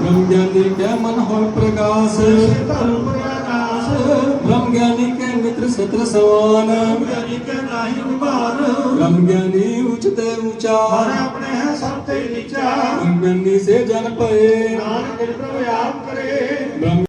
ਬ੍ਰਹਮ ਗਿਆਨੀ ਕੈ ਮਨ ਹੋਇ ਪ੍ਰਗਾਸ ਧਰਮ ਪ੍ਰਗਾਸ ਬ੍ਰਹਮ ਗਿਆਨੀ ਕੈ ਮਿੱਤਰ ਸਤਰ ਸਮਾਨ। ਬ੍ਰਹਮ ਗਿਆਨੀ ਕੈ ਨਾਹੀ ਵਿਭਾਨ ਬ੍ਰਹਮ ਗਿਆਨੀ ਉਚ ਤੇ ਉਚਾ। ਹਰ ਆਪਣੇ ਹੈ ਸਭ ਤੇ ਨੀਚਾ ਬ੍ਰਹਮ ਗਿਆਨੀ ਸੇ ਜਨ ਪਏ ਨਾਨਕ ਪ੍ਰਭ ਆਪ ਕਰੇ। ਬ੍ਰਹਮ